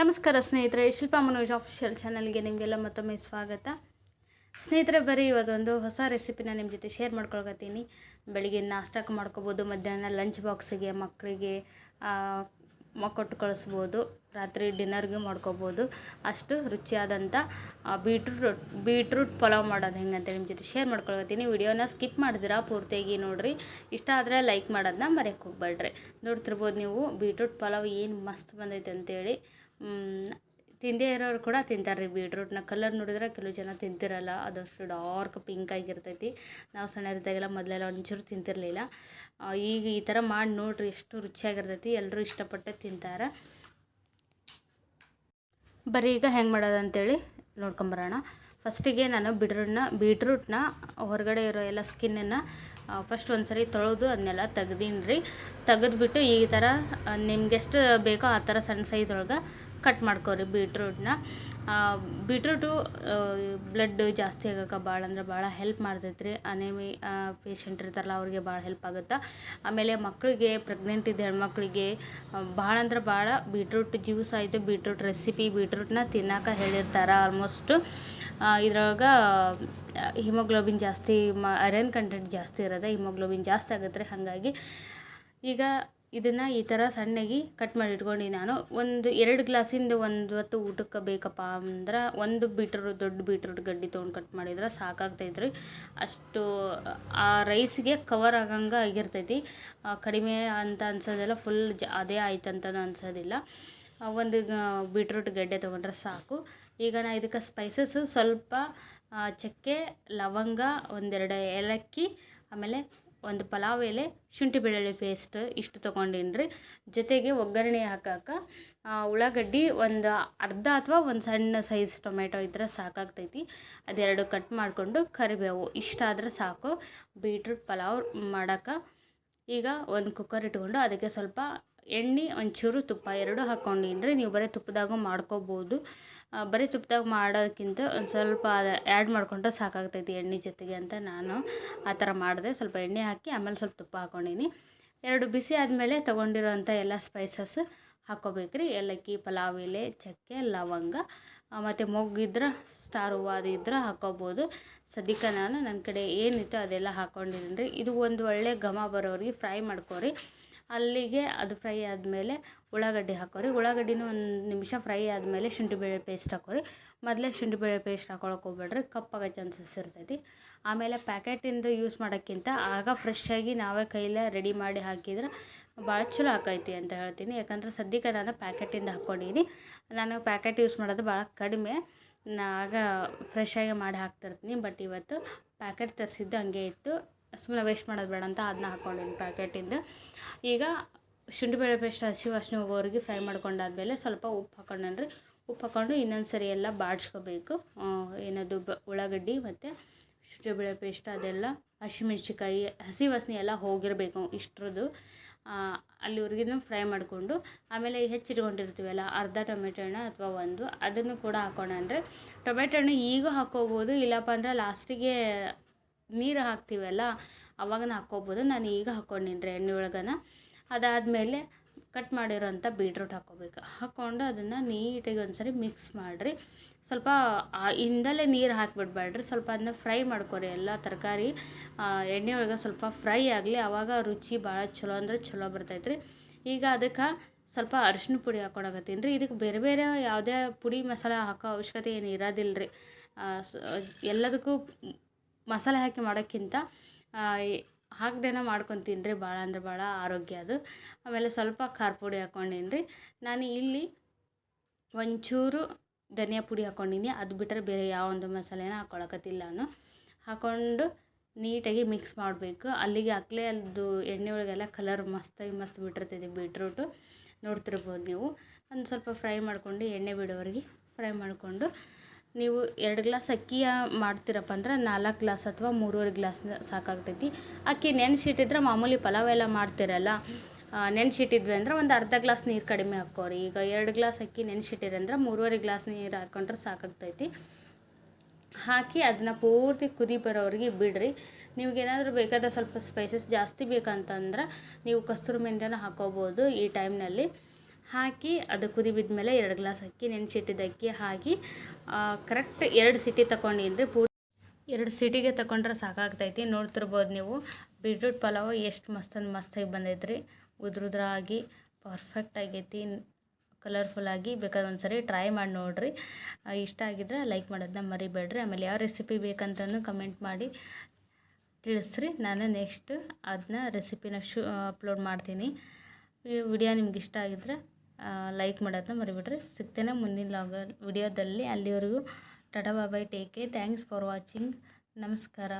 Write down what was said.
ನಮಸ್ಕಾರ ಸ್ನೇಹಿತರೆ, ಶಿಲ್ಪಾ ಮನೋಜ್ ಆಫಿಷಿಯಲ್ ಚಾನಲ್ಗೆ ನಿಮಗೆಲ್ಲ ಮತ್ತೊಮ್ಮೆ ಸ್ವಾಗತ. ಸ್ನೇಹಿತರೆ, ಬರೀ ಇವತ್ತೊಂದು ಹೊಸ ರೆಸಿಪಿನ ನಿಮ್ಮ ಜೊತೆ ಶೇರ್ ಮಾಡ್ಕೊಳಕತ್ತೀನಿ. ಬೆಳಿಗ್ಗೆ ನಾಷ್ಟಕ್ಕೆ ಮಾಡ್ಕೋಬೋದು, ಮಧ್ಯಾಹ್ನ ಲಂಚ್ ಬಾಕ್ಸಿಗೆ ಮಕ್ಕಳಿಗೆ ಕೊಟ್ಟು ಕಳಿಸ್ಬೋದು, ರಾತ್ರಿ ಡಿನ್ನರ್ಗೆ ಮಾಡ್ಕೋಬೋದು. ಅಷ್ಟು ರುಚಿಯಾದಂಥ ಬೀಟ್ರೂಟ್ ಬೀಟ್ರೂಟ್ ಪಲಾವ್ ಮಾಡೋದು ಹೆಂಗಂತ ನಿಮ್ಮ ಜೊತೆ ಶೇರ್ ಮಾಡ್ಕೊಳಕತ್ತೀನಿ. ವಿಡಿಯೋನ ಸ್ಕಿಪ್ ಮಾಡಿದಿರಾ ಪೂರ್ತಿಯಾಗಿ ನೋಡಿರಿ. ಇಷ್ಟ ಆದರೆ ಲೈಕ್ ಮಾಡೋದನ್ನ ಮರೆಯೋಕ್ಕೆ ಹೋಗ್ಬೇಡ್ರಿ. ನೋಡ್ತಿರ್ಬೋದು ನೀವು ಬೀಟ್ರೂಟ್ ಪಲಾವ್ ಏನು ಮಸ್ತ್ ಬಂದೈತೆ ಅಂತೇಳಿ. ತಿಂದೇ ಇರೋರು ಕೂಡ ತಿಂತಾರೆ ರೀ ಬೀಟ್ರೂಟ್ನ ಕಲರ್ ನೋಡಿದ್ರೆ ಕೆಲವು ಜನ ತಿಂತಿರಲ್ಲ. ಅದಷ್ಟು ಡಾರ್ಕ್ ಪಿಂಕ್ ಆಗಿರ್ತೈತಿ. ನಾವು ಸಣ್ಣ ಮೊದಲೆಲ್ಲ ಒಂಚೂರು ತಿಂತಿರಲಿಲ್ಲ. ಈಗ ಈ ಥರ ಮಾಡಿ ನೋಡ್ರಿ, ಎಷ್ಟು ರುಚಿಯಾಗಿರ್ತೈತಿ. ಎಲ್ಲರೂ ಇಷ್ಟಪಟ್ಟು ತಿಂತಾರೆ. ಬರೀ ಈಗ ಹೆಂಗೆ ಮಾಡೋದು ಅಂತೇಳಿ ನೋಡ್ಕೊಂಬರೋಣ. ಫಸ್ಟಿಗೆ ನಾನು ಬಿಟ್ರೂಟ್ನ, ಬೀಟ್ರೂಟ್ನ ಹೊರಗಡೆ ಇರೋ ಎಲ್ಲ ಸ್ಕಿನ್ನನ್ನು ಫಸ್ಟ್ ಒಂದು ಸರಿ ತೊಳೆದು ಅದನ್ನೆಲ್ಲ ತೆಗ್ದೀನಿ ರೀ ತೆಗೆದ್ಬಿಟ್ಟು ಈ ಥರ ನಿಮ್ಗೆ ಎಷ್ಟು ಬೇಕೋ ಆ ಥರ ಸಣ್ಣ ಸೈಜ್ ಒಳಗೆ ಕಟ್ ಮಾಡ್ಕೋರಿ ಬೀಟ್ರೂಟ್ನ. ಬೀಟ್ರೂಟು ಬ್ಲಡ್ ಜಾಸ್ತಿ ಆಗಕ್ಕೆ ಭಾಳ ಅಂದ್ರೆ ಭಾಳ ಹೆಲ್ಪ್ ಮಾಡ್ತೈತೆ ರೀ ಅನೇಮಿ ಪೇಷಂಟ್ ಇರ್ತಾರಲ್ಲ ಅವ್ರಿಗೆ ಭಾಳ ಹೆಲ್ಪ್ ಆಗುತ್ತೆ. ಆಮೇಲೆ ಮಕ್ಕಳಿಗೆ ಪ್ರೆಗ್ನೆಂಟ್ ಇದ್ದ ಹೆಣ್ಮಕ್ಳಿಗೆ ಭಾಳ ಅಂದ್ರೆ ಭಾಳ ಬೀಟ್ರೂಟ್ ಜ್ಯೂಸ್ ಆಯಿತು, ಬೀಟ್ರೂಟ್ ರೆಸಿಪಿ ಬೀಟ್ರೂಟ್ನ ತಿನ್ನಕ್ಕೆ ಹೇಳಿರ್ತಾರೆ ಆಲ್ಮೋಸ್ಟು ಇದ್ರೊಳಗೆ ಹಿಮೋಗ್ಲೋಬಿನ್ ಜಾಸ್ತಿ, ಮ ಐರನ್ ಕಂಟೆಂಟ್ ಜಾಸ್ತಿ ಇರೋದೆ ಹಿಮೋಗ್ಲೋಬಿನ್ ಜಾಸ್ತಿ ಆಗುತ್ತೆ ರೀ ಹಾಗಾಗಿ ಈಗ ಇದನ್ನು ಈ ಥರ ಸಣ್ಣಗೆ ಕಟ್ ಮಾಡಿ ಇಟ್ಕೊಂಡು ನಾನು. ಒಂದು ಎರಡು ಗ್ಲಾಸಿಂದ ಒಂದು ಹೊತ್ತು ಊಟಕ್ಕೆ ಬೇಕಪ್ಪ ಅಂದ್ರೆ ಒಂದು ಬೀಟ್ರೂಟ್ ದೊಡ್ಡ ಬೀಟ್ರೂಟ್ ಗಡ್ಡಿ ತೊಗೊಂಡು ಕಟ್ ಮಾಡಿದ್ರೆ ಸಾಕಾಗ್ತೈತೆ ರೀ ಅಷ್ಟು ಆ ರೈಸ್ಗೆ ಕವರ್ ಆಗಂಗೆ ಆಗಿರ್ತೈತಿ. ಕಡಿಮೆ ಅಂತ ಅನ್ಸೋದಿಲ್ಲ ಫುಲ್ ಜ ಅದೇ ಆಯ್ತು ಅಂತಲೂ ಅನ್ಸೋದಿಲ್ಲ. ಒಂದು ಬೀಟ್ರೂಟ್ ಗಡ್ಡೆ ತೊಗೊಂಡ್ರೆ ಸಾಕು. ಈಗ ನಾ ಇದಕ್ಕೆ ಸ್ಪೈಸಸ್ ಸ್ವಲ್ಪ ಚಕ್ಕೆ, ಲವಂಗ ಒಂದೆರಡು ಏಲಕ್ಕಿ, ಆಮೇಲೆ ಒಂದು ಪಲಾವ್ ಎಲೆ, ಶುಂಠಿ ಬೆಳ್ಳುಳ್ಳಿ ಪೇಸ್ಟ್ ಇಷ್ಟು ತೊಗೊಂಡಿನ್ರಿ. ಜೊತೆಗೆ ಒಗ್ಗರಣೆ ಹಾಕಕ್ಕೆ ಉಳ್ಳಾಗಡ್ಡಿ ಒಂದು ಅರ್ಧ ಅಥವಾ ಒಂದು ಸಣ್ಣ ಸೈಜ್ ಟೊಮೆಟೊ ಇದ್ರೆ ಸಾಕಾಗ್ತೈತಿ. ಅದೆರಡು ಕಟ್ ಮಾಡಿಕೊಂಡು ಕರಿಬೇವು ಇಷ್ಟಾದ್ರೆ ಸಾಕು. ಬೀಟ್ರೂಟ್ ಪಲಾವ್ ಮಾಡೋಕೆ ಈಗ ಒಂದು ಕುಕ್ಕರ್ ಇಟ್ಕೊಂಡು ಅದಕ್ಕೆ ಸ್ವಲ್ಪ ಎಣ್ಣೆ, ಒಂಚೂರು ತುಪ್ಪ ಎರಡು ಹಾಕ್ಕೊಂಡಿನ್ರಿ ನೀವು ಬರೀ ತುಪ್ಪದಾಗೂ ಮಾಡ್ಕೋಬೋದು. ಬರೀ ತುಪ್ಪದಾಗ ಮಾಡೋದಕ್ಕಿಂತ ಒಂದು ಸ್ವಲ್ಪ ಆ್ಯಡ್ ಮಾಡಿಕೊಂಡ್ರೆ ಸಾಕಾಗ್ತೈತಿ ಎಣ್ಣೆ ಜೊತೆಗೆ ಅಂತ ನಾನು ಆ ಥರ ಮಾಡಿದೆ. ಸ್ವಲ್ಪ ಎಣ್ಣೆ ಹಾಕಿ ಆಮೇಲೆ ಸ್ವಲ್ಪ ತುಪ್ಪ ಹಾಕ್ಕೊಂಡಿನಿ ಎರಡು ಬಿಸಿ ಆದಮೇಲೆ ತೊಗೊಂಡಿರೋಂಥ ಎಲ್ಲ ಸ್ಪೈಸಸ್ ಹಾಕ್ಕೋಬೇಕು ರೀ ಏಲಕ್ಕಿ, ಪಲಾವ್, ಎಲೆ, ಚಕ್ಕೆ, ಲವಂಗ ಮತ್ತು ಮೊಗ್ಗಿದ್ರೆ ಸ್ಟಾರ್ ಹೂವು ಅದು ಇದ್ರೆ ಹಾಕ್ಕೋಬೋದು ಸದ್ಯಕ್ಕೆ ನಾನು ನನ್ನ ಕಡೆ ಏನಿತ್ತು ಅದೆಲ್ಲ ಹಾಕ್ಕೊಂಡಿದ್ದೀನಿ ರೀ. ಇದು ಒಂದು ಒಳ್ಳೆ ಘಮ ಬರೋರಿಗೆ ಫ್ರೈ ಮಾಡ್ಕೊರಿ. ಅಲ್ಲಿಗೆ ಅದು ಫ್ರೈ ಆದಮೇಲೆ ಉಳ್ಳಾಗಡ್ಡಿ ಹಾಕೋರಿ. ಉಳ್ಳಾಗಡ್ಡಿನೂ ಒಂದು ನಿಮಿಷ ಫ್ರೈ ಆದಮೇಲೆ ಶುಂಠಿ ಬೆಳ್ಳುಳ್ಳಿ ಪೇಸ್ಟ್ ಹಾಕೋರಿ. ಮೊದಲೇ ಶುಂಠಿ ಬೆಳ್ಳುಳ್ಳಿ ಪೇಸ್ಟ್ ಹಾಕೊಳಕ್ಕೆ ಹೋಗ್ಬೇಡ್ರಿ. ಕಪ್ಪಾಗೋ ಚಾನ್ಸಸ್ ಇರ್ತೈತಿ. ಆಮೇಲೆ ಪ್ಯಾಕೆಟಿಂದ ಯೂಸ್ ಮಾಡೋಕ್ಕಿಂತ ಆಗ ಫ್ರೆಶ್ ಆಗಿ ನಾವೇ ಕೈಲೇ ರೆಡಿ ಮಾಡಿ ಹಾಕಿದ್ರೆ ಭಾಳ ಚಲೋ ಆಕೈತಿ ಅಂತ ಹೇಳ್ತೀನಿ. ಯಾಕಂದ್ರೆ ಸದ್ಯಕ್ಕೆ ನಾನು ಪ್ಯಾಕೆಟಿಂದ ಹಾಕ್ಕೊಂಡೀನಿ ನಾನು ಪ್ಯಾಕೆಟ್ ಯೂಸ್ ಮಾಡೋದು ಭಾಳ ಕಡಿಮೆ. ನಾ ಆಗ ಫ್ರೆಶ್ ಆಗಿ ಮಾಡಿ ಹಾಕ್ತಿರ್ತೀನಿ. ಬಟ್ ಇವತ್ತು ಪ್ಯಾಕೆಟ್ ತರಿಸಿದ್ದು ಹಂಗೆ ಇತ್ತು. ಸುಮ್ಮನೆ ವೇಸ್ಟ್ ಮಾಡೋದು ಬೇಡ ಅಂತ ಅದನ್ನ ಹಾಕ್ಕೊಂಡಿನಿ ಪ್ಯಾಕೆಟಿಂದ ಈಗ ಶುಂಠಿ ಬೆಳೆ ಪೇಸ್ಟ್ ಹಸಿ ವಾಸನೆ ಹೋಗೋವರೆಗೆ ಫ್ರೈ ಮಾಡ್ಕೊಂಡಾದ್ಮೇಲೆ ಸ್ವಲ್ಪ ಉಪ್ಪು ಹಾಕೊಂಡ್ರಿ ಉಪ್ಪು ಹಾಕ್ಕೊಂಡು ಇನ್ನೊಂದು ಸರಿ ಎಲ್ಲ ಬಾಡಿಸ್ಕೋಬೇಕು. ಏನದು ಬ, ಉಳ್ಳಾಗಡ್ಡಿ ಮತ್ತು ಶುಂಠಿ ಬೆಳೆ ಪೇಸ್ಟ್ ಅದೆಲ್ಲ ಹಸಿಮೆಣ್ಸಿಕಾಯಿ ಹಸಿ ವಾಸನೆ ಎಲ್ಲ ಹೋಗಿರಬೇಕು ಇಷ್ಟರದ್ದು. ಅಲ್ಲಿವರೆಗೂ ಫ್ರೈ ಮಾಡಿಕೊಂಡು ಆಮೇಲೆ ಹೆಚ್ಚಿಟ್ಕೊಂಡಿರ್ತೀವಲ್ಲ ಅರ್ಧ ಟೊಮೆಟೊ ಹಣ್ಣು ಅಥವಾ ಒಂದು ಅದನ್ನು ಕೂಡ ಹಾಕೋಣ ಅಂದರೆ ಟೊಮೆಟೊ ಹಣ್ಣು ಈಗ ಹಾಕ್ಕೋಬೋದು ಇಲ್ಲಪ್ಪ ಅಂದ್ರೆ ಲಾಸ್ಟಿಗೆ ನೀರು ಹಾಕ್ತೀವಲ್ಲ ನಾನು ಹಾಕ್ಕೋಬೋದು. ನಾನು ಈಗ ಹಾಕ್ಕೊಂಡಿನಿ ಎಣ್ಣೆ ಒಳಗನ. ಅದಾದಮೇಲೆ ಕಟ್ ಮಾಡಿರೋಂಥ ಬೀಟ್ರೂಟ್ ಹಾಕ್ಕೋಬೇಕು. ಹಾಕ್ಕೊಂಡು ಅದನ್ನು ನೀಟಾಗಿ ಒಂದ್ಸರಿ ಮಿಕ್ಸ್ ಮಾಡಿರಿ. ಸ್ವಲ್ಪ ಇಂದಲೇ ನೀರು ಹಾಕಿಬಿಡ್ಬೇಡ್ರಿ ಸ್ವಲ್ಪ ಅದನ್ನ ಫ್ರೈ ಮಾಡ್ಕೋರಿ. ಎಲ್ಲ ತರಕಾರಿ ಎಣ್ಣೆ ಒಳಗೆ ಸ್ವಲ್ಪ ಫ್ರೈ ಆಗಲಿ ಆವಾಗ ರುಚಿ ಭಾಳ ಚಲೋ ಅಂದ್ರೆ ಚಲೋ ಬರ್ತೈತೆ ರೀ ಈಗ ಅದಕ್ಕೆ ಸ್ವಲ್ಪ ಅರಿಶಿನ ಪುಡಿ ಹಾಕ್ಕೊಳಕತ್ತೀನಿ ರೀ. ಇದಕ್ಕೆ ಬೇರೆ ಬೇರೆ ಯಾವುದೇ ಪುಡಿ ಮಸಾಲೆ ಹಾಕೋ ಅವಶ್ಯಕತೆ ಏನು ಇರೋದಿಲ್ಲ ರೀ ಎಲ್ಲದಕ್ಕೂ ಮಸಾಲೆ ಹಾಕಿ ಮಾಡೋಕ್ಕಿಂತ ಹಾಕ್ದೇನ ಮಾಡ್ಕೊಂಡು ತಿನ್ನಿರಿ ಭಾಳ ಅಂದ್ರೆ ಭಾಳ ಆರೋಗ್ಯ ಅದು. ಆಮೇಲೆ ಸ್ವಲ್ಪ ಖಾರ ಪುಡಿ ಹಾಕ್ಕೊಂಡಿನಿ ನಾನು ಇಲ್ಲಿ ಒಂಚೂರು ಧನಿಯಾ ಪುಡಿ ಹಾಕ್ಕೊಂಡಿನಿ ಅದು ಬಿಟ್ಟರೆ ಬೇರೆ ಯಾವ ಒಂದು ಮಸಾಲೆನ ಹಾಕ್ಕೊಳಕತ್ತಿಲ್ಲ ನಾನು. ಹಾಕ್ಕೊಂಡು ನೀಟಾಗಿ ಮಿಕ್ಸ್ ಮಾಡಬೇಕು. ಅಲ್ಲಿಗೆ ಹಾಕ್ಲೇ ಅದು ಎಣ್ಣೆ ಒಳಗೆಲ್ಲ ಕಲರ್ ಮಸ್ತಾಗಿ ಮಸ್ತ್ ಬಿಟ್ಟಿರ್ತೈತಿ ಬೀಟ್ರೂಟು ನೋಡ್ತಿರ್ಬೋದು ನೀವು. ಒಂದು ಸ್ವಲ್ಪ ಫ್ರೈ ಮಾಡ್ಕೊಂಡು ಎಣ್ಣೆ ಬಿಡೋವರೆಗೆ ಫ್ರೈ ಮಾಡಿಕೊಂಡು ನೀವು ಎರಡು ಗ್ಲಾಸ್ ಅಕ್ಕಿ ಮಾಡ್ತೀರಪ್ಪ ಅಂದ್ರೆ ನಾಲ್ಕು ಗ್ಲಾಸ್ ಅಥವಾ ಮೂರುವರೆ ಗ್ಲಾಸ್ ಸಾಕಾಗ್ತೈತಿ. ಅಕ್ಕಿ ನೆನೆಸಿಟ್ಟಿದ್ರೆ ಮಾಮೂಲಿ ಪಲಾವ್ ಎಲ್ಲ ಮಾಡ್ತೀರಲ್ಲ ನೆನೆಸಿಟ್ಟಿದ್ವಿ ಅಂದ್ರೆ ಒಂದು ಅರ್ಧ ಗ್ಲಾಸ್ ನೀರು ಕಡಿಮೆ ಹಾಕೋರಿ. ಈಗ ಎರಡು ಗ್ಲಾಸ್ ಅಕ್ಕಿ ನೆನೆಸಿಟ್ಟಿರಿ ಅಂದ್ರೆ ಮೂರುವರೆ ಗ್ಲಾಸ್ ನೀರು ಹಾಕ್ಕೊಂಡ್ರೆ ಸಾಕಾಗ್ತೈತಿ. ಹಾಕಿ ಅದನ್ನ ಪೂರ್ತಿ ಕುದಿ ಬರೋರಿಗೆ ಬಿಡ್ರಿ. ನಿಮ್ಗೇನಾದರೂ ಬೇಕಾದ ಸ್ವಲ್ಪ ಸ್ಪೈಸಸ್ ಜಾಸ್ತಿ ಬೇಕಂತಂದ್ರೆ ನೀವು ಕಸ್ತೂರಿ ಮೆಂತ್ಯನ ಹಾಕೋಬೋದು ಈ ಟೈಮ್ನಲ್ಲಿ ಹಾಕಿ ಅದು ಕುದಿ ಬಿದ್ಮೇಲೆ ಎರಡು ಗ್ಲಾಸ್ ಅಕ್ಕಿ, ನೆನೆಸಿಟ್ಟಿದ್ದ ಅಕ್ಕಿ ಹಾಕಿ ಕರೆಕ್ಟ್ ಎರಡು ಸಿಟಿ ತಗೊಂಡಿನ್ರಿ ಪೂ ಎರಡು ಸಿಟಿಗೆ ತಗೊಂಡ್ರೆ ಸಾಕಾಗ್ತೈತಿ. ನೋಡ್ತಿರ್ಬೋದು ನೀವು. ಬೀಟ್ರೂಟ್ ಪಲಾವ್ ಎಷ್ಟು ಮಸ್ತ್ ಮಸ್ತಾಗಿ ಬಂದೈತ್ರಿ. ಉದ್ರುದ್ರಾಗಿ ಪರ್ಫೆಕ್ಟ್ ಆಗೈತಿ. ಕಲರ್ಫುಲ್ಲಾಗಿ ಬೇಕಾದ್ರೆ ಒಂದು ಸರಿ ಟ್ರೈ ಮಾಡಿ ನೋಡಿರಿ. ಇಷ್ಟ ಆಗಿದ್ರೆ ಲೈಕ್ ಮಾಡೋದನ್ನ ಮರಿಬೇಡ್ರಿ. ಆಮೇಲೆ ಯಾವ ರೆಸಿಪಿ ಬೇಕಂತಂದು ಕಮೆಂಟ್ ಮಾಡಿ ತಿಳಿಸ್ರಿ. ನಾನು ನೆಕ್ಸ್ಟ್ ಅದನ್ನ ರೆಸಿಪಿನ ಶೂ ಅಪ್ಲೋಡ್ ಮಾಡ್ತೀನಿ. ವಿಡಿಯೋ ನಿಮ್ಗೆ ಇಷ್ಟ ಆಗಿದ್ರೆ ಲೈಕ್ ಮಾಡೋದನ್ನ ಮರಿಬಿಡ್ರಿ. ಸಿಗ್ತೇನೆ ಮುಂದಿನ ಲಾಗ ವಿಡಿಯೋದಲ್ಲಿ ಅಲ್ಲಿವರೆಗೂ tata bye bye take care thanks for watching ನಮಸ್ಕಾರ.